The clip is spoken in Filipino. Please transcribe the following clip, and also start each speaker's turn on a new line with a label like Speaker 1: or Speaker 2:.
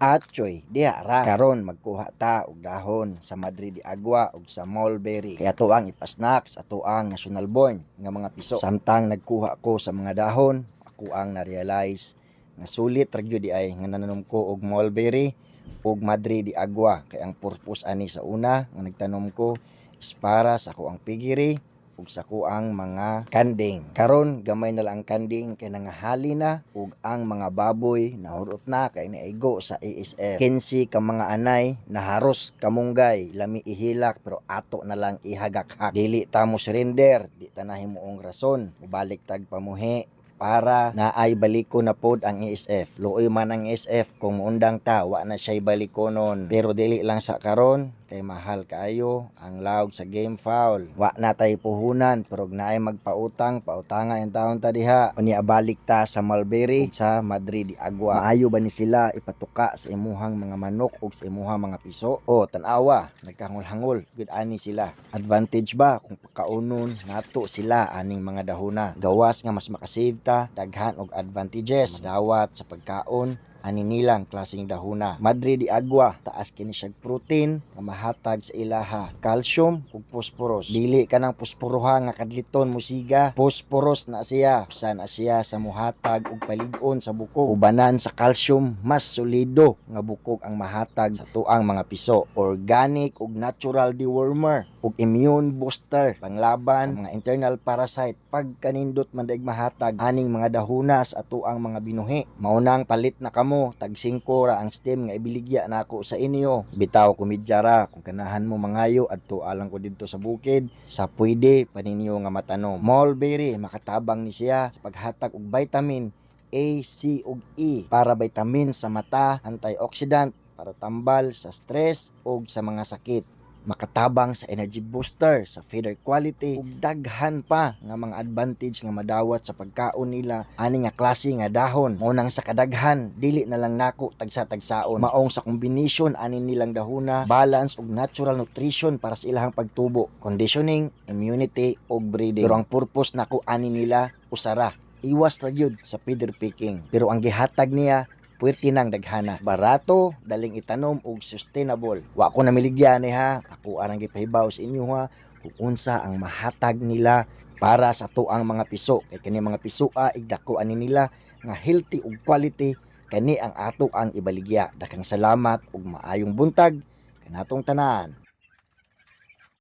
Speaker 1: Atchoy, diha ra. Karon magkuha ta og dahon sa Madrid de Agua ug sa mulberry. Kaya to ang ipasnak sa tuang national born nga mga piso. Samtang nagkuha ko sa mga dahon, ako ang na-realize nga sulit ra gyud ay nga nananom ko og mulberry ug Madrid de Agua. Kaya ang purpose ani sa una nga nagtanom ko is para sa ako ang pigiri ug sa kuang mga kanding. Karon gamay na lang ang kanding kay nangahali na ug ang mga baboy nahurot na kay naigo sa ASF. Kinsi ka mga anay naharos kamunggay lami ihilak pero ato na lang ihagak-hak. Dili ta mo surrender, di ta na himuong rason. Mubalik tag pamuhi para naay baliko na pod ang ASF. Luoy man ang ASF kung muundang ta, wa na siya balikonon. Pero dili lang sa karon kay mahal kaayo ang lawg sa game foul. Wa na tay puhunan pero naay magpautang, pautanga yung taon ta diha. Unya balik ta sa Mulberry ug sa Madrid de Agua. Maayo ba ni sila ipatuka sa imuhang mga manok ug sa imuhang mga piso? O tanawa, nagkangol-hangol. Good ani sila. Advantage ba kung pakaunon nato sila aning mga dahuna. Gawas nga mas makasave daghan og advantages. Madawat sa pagkaon ani nilang klaseng dahuna. Madre di agua, taas kini siyag protein nga mahatag sa ilaha, calcium ug phosphorus. Dili ka ng posporoha nga kadliton musiga, phosphorus na siya. Usa na siya sa muhatag ug palig-on sa bukog. Ubanan sa calcium, mas solido nga bukog ang mahatag sa tuang mga piso. Organic ug natural dewormer ug immune booster panglaban sa mga internal parasite. Pagkanindot man daig mahatag aning mga dahuna sa atuang mga binuhi. Maunang palit na kamo tag 5 ra ang stem nga ibiligya nako sa inyo. Bitaw komedya ra kung kanahan mo mangayo adto alang ko didto sa bukid. Sa pwede paninyo nga matanom. Mulberry makatabang ni siya sa paghatag og vitamin A, C ug E para vitamin sa mata, antioxidant para tambal sa stress ug sa mga sakit makatabang sa energy booster, sa feeder quality, ug daghan pa nga mga advantage nga madawat sa pagkaon nila ani nga klase nga dahon. Mo nang sa kadaghan, dili na lang nako tagsa-tagsaon. Maong sa combination ani nilang dahuna, balance ug natural nutrition para sa ilahang pagtubo, conditioning, immunity ug breeding. Pero ang purpose nako ani nila usara iwas ra gyud sa feeder picking. Pero ang gihatag niya puwerte nang daghana. Barato, daling itanom ug sustainable. Wa ko namiligyan ni ha. Ako arang gipahibaw sa inyo ha kung unsa ang mahatag nila para sa tuang mga piso. Kay kani mga piso a igdako ani nila nga healthy ug quality kani ang ato ang ibaligya. Dakang salamat ug maayong buntag kanatong tanan.